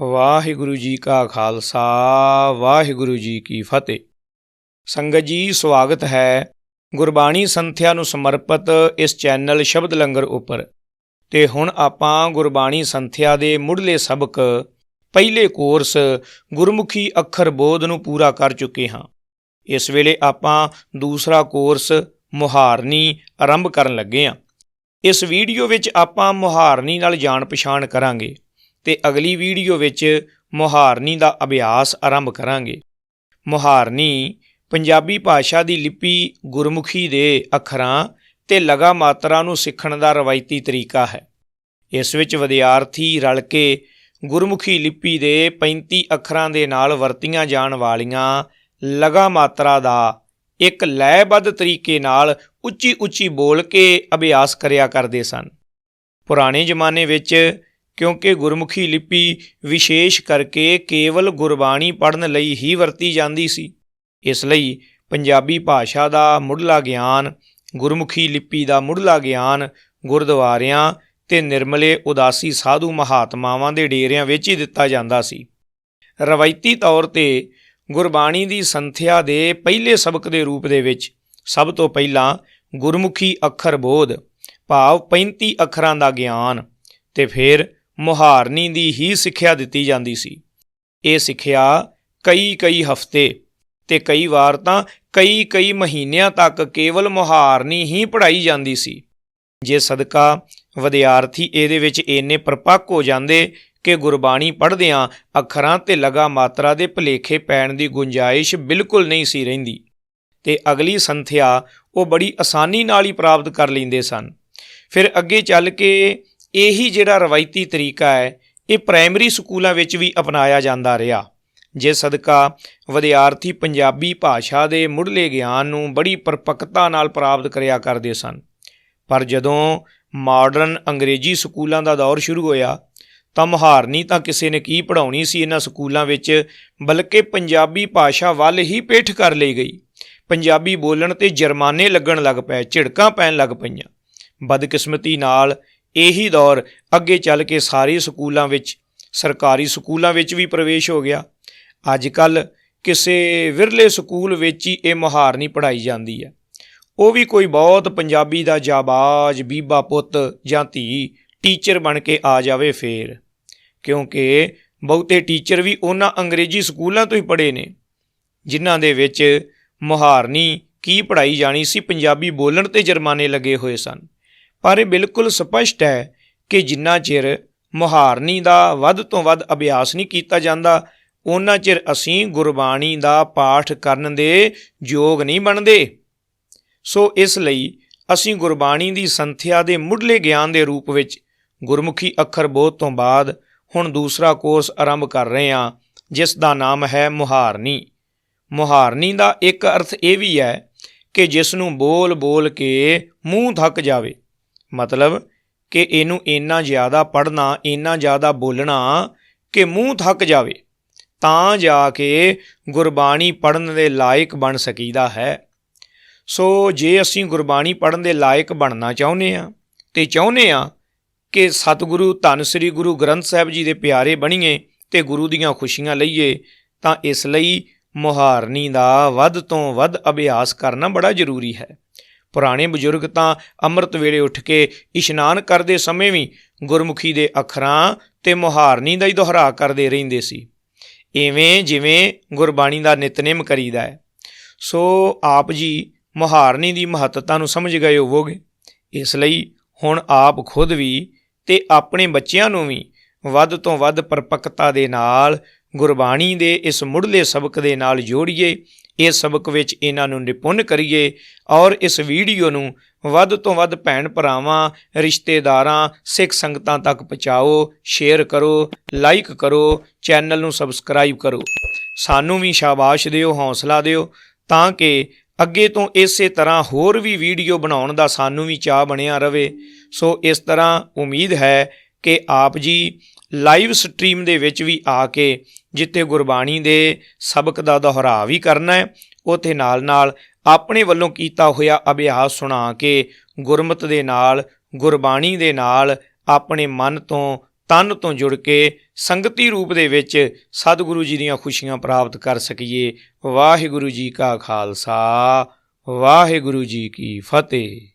ਵਾਹਿਗੁਰੂ ਜੀ ਕਾ ਖਾਲਸਾ, ਵਾਹਿਗੁਰੂ ਜੀ ਕੀ ਫਤਿਹ। ਸੰਗਤ ਜੀ, ਸਵਾਗਤ ਹੈ। ਗੁਰਬਾਣੀ ਸੰਥਿਆ ਨੂੰ ਸਮਰਪਿਤ ਇਸ ਚੈਨਲ ਸ਼ਬਦ ਲੰਗਰ ਉੱਪਰ। ਤੇ ਹੁਣ ਆਪਾਂ ਗੁਰਬਾਣੀ ਸੰਥਿਆ ਦੇ ਮੁੱਢਲੇ ਸਬਕ, ਪਹਿਲੇ ਕੋਰਸ ਗੁਰਮੁਖੀ ਅੱਖਰ ਬੋਧ ਨੂੰ ਪੂਰਾ ਕਰ ਚੁੱਕੇ ਹਾਂ। ਇਸ ਵੇਲੇ ਆਪਾਂ ਦੂਸਰਾ ਕੋਰਸ ਮੁਹਾਰਨੀ ਆਰੰਭ ਕਰਨ ਲੱਗੇ ਹਾਂ। ਇਸ ਵੀਡੀਓ ਵਿੱਚ ਆਪਾਂ ਮੁਹਾਰਨੀ ਨਾਲ ਜਾਣ ਪਛਾਣ ਕਰਾਂਗੇ। ਤੇ ਅਗਲੀ ਵੀਡੀਓ ਵਿੱਚ ਮੁਹਾਰਨੀ ਦਾ ਅਭਿਆਸ ਆਰੰਭ ਕਰਾਂਗੇ। ਮੁਹਾਰਨੀ ਪੰਜਾਬੀ ਭਾਸ਼ਾ ਦੀ ਲਿਪੀ ਗੁਰਮੁਖੀ ਦੇ ਅੱਖਰਾਂ ਤੇ ਲਗਾ ਮਾਤਰਾ ਨੂੰ ਸਿੱਖਣ ਦਾ ਰਵਾਇਤੀ ਤਰੀਕਾ ਹੈ। ਇਸ ਵਿੱਚ ਵਿਦਿਆਰਥੀ ਰਲ ਕੇ ਗੁਰਮੁਖੀ ਲਿਪੀ ਦੇ 35 ਅੱਖਰਾਂ ਦੇ ਨਾਲ ਵਰਤੀਆਂ ਜਾਣ ਵਾਲੀਆਂ ਲਗਾ ਮਾਤਰਾ ਦਾ ਇੱਕ ਲੈਬੱਧ ਤਰੀਕੇ ਨਾਲ ਉੱਚੀ ਉੱਚੀ ਬੋਲ ਕੇ ਅਭਿਆਸ ਕਰਿਆ ਕਰਦੇ ਸਨ। ਪੁਰਾਣੇ ਜ਼ਮਾਨੇ ਵਿੱਚ ਕਿਉਂਕਿ ਗੁਰਮੁਖੀ ਲਿਪੀ ਵਿਸ਼ੇਸ਼ ਕਰਕੇ ਕੇਵਲ ਗੁਰਬਾਣੀ ਪੜ੍ਹਨ ਲਈ ਹੀ ਵਰਤੀ ਜਾਂਦੀ ਸੀ। ਇਸ ਲਈ ਪੰਜਾਬੀ ਭਾਸ਼ਾ ਦਾ ਮੁੱਢਲਾ ਗਿਆਨ, ਗੁਰਮੁਖੀ ਲਿਪੀ ਦਾ ਮੁੱਢਲਾ ਗਿਆਨ, ਗੁਰਦੁਆਰਿਆਂ ਤੇ ਨਿਰਮਲੇ ਉਦਾਸੀ ਸਾਧੂ ਮਹਾਤਮਾਵਾਂ ਦੇ ਡੇਰਿਆਂ ਵਿੱਚ ਹੀ ਦਿੱਤਾ ਜਾਂਦਾ ਸੀ। ਰਵਾਇਤੀ ਤੌਰ ਤੇ ਗੁਰਬਾਣੀ ਦੀ ਸੰਥਿਆ ਦੇ ਪਹਿਲੇ ਸਬਕ ਦੇ ਰੂਪ ਦੇ ਵਿੱਚ ਸਭ ਤੋਂ ਪਹਿਲਾਂ ਗੁਰਮੁਖੀ ਅੱਖਰ ਬੋਧ, ਭਾਵ 35 ਅੱਖਰਾਂ ਦਾ ਗਿਆਨ ਤੇ ਫਿਰ ਮੁਹਾਰਨੀ ਦੀ ਹੀ ਸਿੱਖਿਆ ਦਿੱਤੀ ਜਾਂਦੀ ਸੀ। ਇਹ ਸਿੱਖਿਆ ਕਈ ਕਈ ਹਫ਼ਤੇ ਤੇ ਕਈ ਵਾਰ ਤਾਂ ਕਈ ਕਈ ਮਹੀਨਿਆਂ ਤੱਕ ਕੇਵਲ ਮੁਹਾਰਨੀ ਹੀ ਪੜ੍ਹਾਈ ਜਾਂਦੀ ਸੀ। ਜੇ ਸਦਕਾ ਵਿਦਿਆਰਥੀ ਇਹਦੇ ਵਿੱਚ ਇੰਨੇ ਪਰਪੱਕ ਹੋ ਜਾਂਦੇ ਕਿ ਗੁਰਬਾਣੀ ਪੜ੍ਹਦਿਆਂ ਅੱਖਰਾਂ ਤੇ ਲਗਾ ਮਾਤਰਾ ਦੇ ਭਲੇਖੇ ਪੈਣ ਦੀ ਗੁੰਜਾਇਸ਼ ਬਿਲਕੁਲ ਨਹੀਂ ਸੀ ਰਹਿੰਦੀ ਤੇ ਅਗਲੀ ਸੰਥਿਆ ਉਹ ਬੜੀ ਆਸਾਨੀ ਨਾਲ ਹੀ ਪ੍ਰਾਪਤ ਕਰ ਲੈਂਦੇ ਸਨ। ਫਿਰ ਅੱਗੇ ਚੱਲ ਕੇ ਇਹੀ ਜਿਹੜਾ ਰਵਾਇਤੀ ਤਰੀਕਾ ਹੈ, ਇਹ ਪ੍ਰਾਇਮਰੀ ਸਕੂਲਾਂ ਵਿੱਚ ਵੀ ਅਪਣਾਇਆ ਜਾਂਦਾ ਰਿਹਾ, ਜਿਸ ਸਦਕਾ ਵਿਦਿਆਰਥੀ ਪੰਜਾਬੀ ਭਾਸ਼ਾ ਦੇ ਮੁੱਢਲੇ ਗਿਆਨ ਨੂੰ ਬੜੀ ਪਰਪੱਕਤਾ ਨਾਲ ਪ੍ਰਾਪਤ ਕਰਿਆ ਕਰਦੇ ਸਨ। ਪਰ ਜਦੋਂ ਮਾਡਰਨ ਅੰਗਰੇਜ਼ੀ ਸਕੂਲਾਂ ਦਾ ਦੌਰ ਸ਼ੁਰੂ ਹੋਇਆ, ਤਾਂ ਮੁਹਾਰਨੀ ਤਾਂ ਕਿਸੇ ਨੇ ਕੀ ਪੜਾਉਣੀ ਸੀ ਇਹਨਾਂ ਸਕੂਲਾਂ ਵਿੱਚ, ਬਲਕਿ ਪੰਜਾਬੀ ਭਾਸ਼ਾ ਵੱਲ ਹੀ ਪਿੱਠ ਕਰ ਲਈ ਗਈ। ਪੰਜਾਬੀ ਬੋਲਣ ਤੇ ਜੁਰਮਾਨੇ ਲੱਗਣ ਲੱਗ ਪਏ, ਝਿੜਕਾਂ ਪੈਣ ਲੱਗ ਪਈਆਂ। ਬਦਕਿਸਮਤੀ ਨਾਲ ਇਹੀ ਦੌਰ ਅੱਗੇ ਚੱਲ ਕੇ ਸਾਰੇ ਸਕੂਲਾਂ ਵਿੱਚ, ਸਰਕਾਰੀ ਸਕੂਲਾਂ ਵਿੱਚ ਵੀ ਪ੍ਰਵੇਸ਼ ਹੋ ਗਿਆ। ਅੱਜ ਕੱਲ ਕਿਸੇ ਵਿਰਲੇ ਸਕੂਲ ਵਿੱਚ ਹੀ ਇਹ ਮੁਹਾਰਨੀ ਪੜਾਈ ਜਾਂਦੀ ਹੈ। ਉਹ ਵੀ ਕੋਈ ਬਹੁਤ ਪੰਜਾਬੀ ਦਾ ਜਾਬਾਜ਼ ਬੀਬਾ ਪੁੱਤ ਜਾਂ ਧੀ ਟੀਚਰ ਬਣ ਕੇ ਆ ਜਾਵੇ ਫੇਰ। ਕਿਉਂਕਿ ਬਹੁਤੇ ਟੀਚਰ ਵੀ ਉਹਨਾਂ ਅੰਗਰੇਜ਼ੀ ਸਕੂਲਾਂ ਤੋਂ ਹੀ ਪੜ੍ਹੇ ਨੇ, ਜਿਨ੍ਹਾਂ ਦੇ ਵਿੱਚ ਮੁਹਾਰਨੀ ਕੀ ਪੜ੍ਹਾਈ ਜਾਣੀ ਸੀ ਪੰਜਾਬੀ ਬੋਲਣ ਤੇ ਜੁਰਮਾਨੇ ਲੱਗੇ ਹੋਏ ਸਨ। ਪਰ ਇਹ ਬਿਲਕੁਲ ਸਪਸ਼ਟ ਹੈ ਕਿ ਜਿੰਨਾ ਚਿਰ ਮੁਹਾਰਨੀ ਦਾ ਵੱਧ ਤੋਂ ਵੱਧ ਅਭਿਆਸ ਨਹੀਂ ਕੀਤਾ ਜਾਂਦਾ ਉਹਨਾਂ ਚਿਰ ਅਸੀਂ ਗੁਰਬਾਣੀ ਦਾ ਪਾਠ ਕਰਨ ਦੇ ਯੋਗ ਨਹੀਂ ਬਣਦੇ। ਸੋ ਇਸ ਲਈ ਅਸੀਂ ਗੁਰਬਾਣੀ ਦੀ ਸੰਥਿਆ ਦੇ ਮੁੱਢਲੇ ਗਿਆਨ ਦੇ ਰੂਪ ਵਿੱਚ ਗੁਰਮੁਖੀ ਅੱਖਰ ਬੋਧ ਤੋਂ ਬਾਅਦ ਹੁਣ ਦੂਸਰਾ ਕੋਰਸ ਆਰੰਭ ਕਰ ਰਹੇ ਹਾਂ, ਜਿਸ ਦਾ ਨਾਮ ਹੈ ਮੁਹਾਰਨੀ। ਮੁਹਾਰਨੀ ਦਾ ਇੱਕ ਅਰਥ ਇਹ ਵੀ ਹੈ ਕਿ ਜਿਸ ਨੂੰ ਬੋਲ ਬੋਲ ਕੇ ਮੂੰਹ ਥੱਕ ਜਾਵੇ। ਮਤਲਬ ਕਿ ਇਹਨੂੰ ਇੰਨਾ ਜ਼ਿਆਦਾ ਪੜ੍ਹਨਾ, ਇੰਨਾ ਜ਼ਿਆਦਾ ਬੋਲਣਾ ਕਿ ਮੂੰਹ ਥੱਕ ਜਾਵੇ, ਤਾਂ ਜਾ ਕੇ ਗੁਰਬਾਣੀ ਪੜ੍ਹਨ ਦੇ ਲਾਇਕ ਬਣ ਸਕੀਦਾ ਹੈ। ਸੋ ਜੇ ਅਸੀਂ ਗੁਰਬਾਣੀ ਪੜ੍ਹਨ ਦੇ ਲਾਇਕ ਬਣਨਾ ਚਾਹੁੰਦੇ ਆ ਤੇ ਚਾਹੁੰਦੇ ਆ ਕਿ ਸਤਿਗੁਰੂ, ਧੰਨ ਸ੍ਰੀ ਗੁਰੂ ਗ੍ਰੰਥ ਸਾਹਿਬ ਜੀ ਦੇ ਪਿਆਰੇ ਬਣੀਏ ਤੇ ਗੁਰੂ ਦੀਆਂ ਖੁਸ਼ੀਆਂ ਲਈਏ, ਤਾਂ ਇਸ ਲਈ ਮੁਹਾਰਨੀ ਦਾ ਵੱਧ ਤੋਂ ਵੱਧ ਅਭਿਆਸ ਕਰਨਾ ਬੜਾ ਜ਼ਰੂਰੀ ਹੈ। ਪੁਰਾਣੇ ਬਜ਼ੁਰਗ ਤਾਂ ਅੰਮ੍ਰਿਤ ਵੇਲੇ ਉੱਠ ਕੇ ਇਸ਼ਨਾਨ ਕਰਦੇ ਸਮੇਂ ਵੀ ਗੁਰਮੁਖੀ ਦੇ ਅੱਖਰਾਂ ਤੇ ਮੁਹਾਰਨੀ ਦਾ ਹੀ ਦੁਹਰਾ ਕਰਦੇ ਰਹਿੰਦੇ ਸੀ। ਇਵੇਂ ਜਿਵੇਂ ਗੁਰਬਾਣੀ ਦਾ ਨਿਤਨੇਮ ਕਰੀਦਾ ਹੈ। ਸੋ ਆਪ ਜੀ ਮੁਹਾਰਨੀ ਦੀ ਮਹੱਤਤਾ ਨੂੰ ਸਮਝ ਗਏ ਹੋਵੋਗੇ। ਇਸ ਲਈ ਹੁਣ ਆਪ ਖੁਦ ਵੀ ਤੇ ਆਪਣੇ ਬੱਚਿਆਂ ਨੂੰ ਵੀ ਵੱਧ ਤੋਂ ਵੱਧ ਪਰਪੱਕਤਾ ਦੇ ਨਾਲ ਗੁਰਬਾਣੀ ਦੇ ਇਸ ਮੁੱਢਲੇ ਸਬਕ ਦੇ ਨਾਲ ਜੋੜੀਏ ਇਸ ਸਬਕ ਵਿੱਚ ਇਹਨਾਂ ਨੂੰ ਨਿਪੁੰਨ ਕਰੀਏ ਔਰ ਇਸ ਵੀਡੀਓ ਨੂੰ ਵੱਧ ਤੋਂ ਵੱਧ ਭੈਣ ਭਰਾਵਾਂ, ਰਿਸ਼ਤੇਦਾਰਾਂ, ਸਿੱਖ ਸੰਗਤਾਂ ਤੱਕ ਪਹੁੰਚਾਓ ਸ਼ੇਅਰ ਕਰੋ ਲਾਈਕ ਕਰੋ ਚੈਨਲ ਨੂੰ ਸਬਸਕ੍ਰਾਈਬ ਕਰੋ। ਸਾਨੂੰ ਵੀ ਸ਼ਾਬਾਸ਼ ਦਿਓ, ਹੌਸਲਾ ਦਿਓ, ਤਾਂ ਕਿ ਅੱਗੇ ਤੋਂ ਇਸੇ ਤਰ੍ਹਾਂ ਹੋਰ ਵੀ ਵੀਡੀਓ ਬਣਾਉਣ ਦਾ ਸਾਨੂੰ ਵੀ ਚਾਹ ਬਣਿਆ ਰਵੇ ਸੋ ਇਸ ਤਰ੍ਹਾਂ ਉਮੀਦ ਹੈ ਕਿ ਆਪ ਜੀ ਲਾਈਵ ਸਟ੍ਰੀਮ ਦੇ ਵਿੱਚ ਵੀ ਆ ਕੇ ਜਿੱਥੇ ਗੁਰਬਾਣੀ ਦੇ ਸਬਕ ਦਾ ਦੁਹਰਾ ਵੀ ਕਰਨਾ ਹੈ, ਉਥੇ ਨਾਲ-ਨਾਲ ਆਪਣੇ ਵੱਲੋਂ ਕੀਤਾ ਹੋਇਆ ਅਭਿਆਸ ਸੁਣਾ ਕੇ ਗੁਰਮਤ ਦੇ ਨਾਲ, ਗੁਰਬਾਣੀ ਦੇ ਨਾਲ ਆਪਣੇ ਮਨ ਤੋਂ, ਤਨ ਤੋਂ ਜੁੜ ਕੇ ਸੰਗਤੀ ਰੂਪ ਦੇ ਵਿੱਚ ਸਤਿਗੁਰੂ ਜੀ ਦੀਆਂ ਖੁਸ਼ੀਆਂ ਪ੍ਰਾਪਤ ਕਰ ਸਕੀਏ। ਵਾਹਿਗੁਰੂ ਜੀ ਕਾ ਖਾਲਸਾ, ਵਾਹਿਗੁਰੂ ਜੀ ਕੀ ਫਤਿਹ।